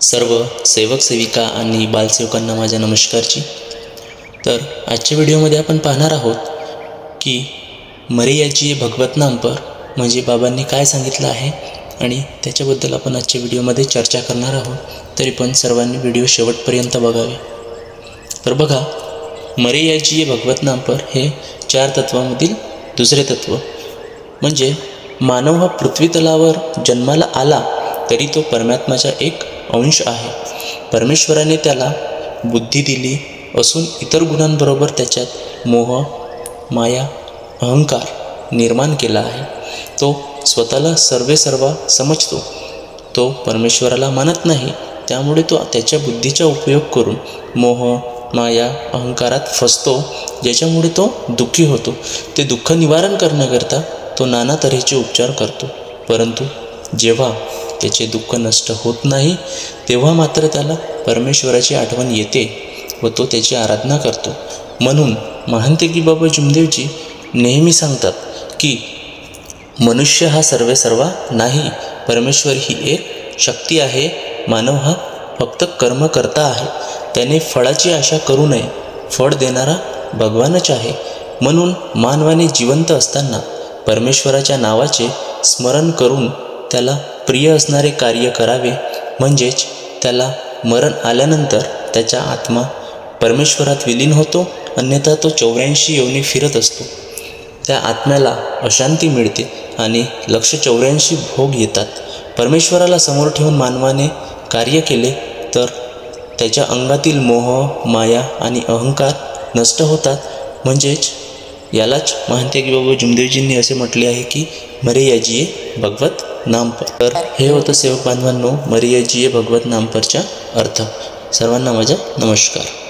सर्व सेवक सेविका आणि बालसेवकांना माझ्या नमस्कारची. तर आजच्या व्हिडिओमध्ये आपण पाहणार आहोत की मरियाची भगवत नामपर म्हणजे बाबांनी काय सांगितलं आहे आणि त्याच्याबद्दल आपण आजच्या व्हिडिओमध्ये चर्चा करणार आहोत. तरी पण सर्वांनी व्हिडिओ शेवटपर्यंत बघावे. तर बघा मरियाची भगवत नामपर हे चार तत्वामधील दुसरे तत्व. म्हणजे मानव हा पृथ्वीतलावर जन्माला आला तरी तो परमात्माचा एक अंश आहे. परमेश्वराने त्याला बुद्धी दिली असून इतर गुणांबरोबर त्याच्यात मोह माया अहंकार निर्माण केला आहे. तो स्वतःला सर्वे सर्वा समजतो. तो परमेश्वराला मानत नाही त्यामुळे तो त्याच्या बुद्धीचा उपयोग करून मोह माया अहंकारात फसतो ज्याच्यामुळे तो दुःखी होतो. ते दुःख निवारण करण्याकरता तो नाना तऱ्हेचे उपचार करतो. परंतु जेव्हा त्याचे दुःख नष्ट होत नाही तेव्हा मात्र त्याला परमेश्वराची आठवण येते व तो त्याची आराधना करतो. म्हणून महांतेकी बाबा जुमदेवजी नेहमी सांगतात की मनुष्य हा सर्वे सर्वा नाही परमेश्वर ही एक शक्ती आहे मानव हा फक्त कर्म करता आहे त्याने फळाची आशा करू नये फळ देणारा भगवानच आहे. म्हणून मानवाने जिवंत असताना परमेश्वराच्या नावाचे स्मरण करून त्याला प्रिय असणारे कार्य करावे म्हणजेच त्याला मरण आल्यानंतर त्याचा आत्मा परमेश्वरात विलीन होतो अन्यथा तो चौऱ्याऐंशी योनी फिरत असतो. त्या आत्म्याला अशांती मिळते आणि लक्ष चौऱ्याऐंशी भोग येतात. परमेश्वराला समोर ठेवून मानवाने कार्य केले तर त्याच्या अंगातील मोह माया आणि अहंकार नष्ट होतात. म्हणजेच यालाच मानते की बाबा जुमदेवजींनी असे म्हटले आहे की मरे मरियाजीये भगवत नामपर तर हे होतं सेवक बांधवांनो मरियाजीये भगवत नामपरचा अर्थ. सर्वांना माझा नमस्कार.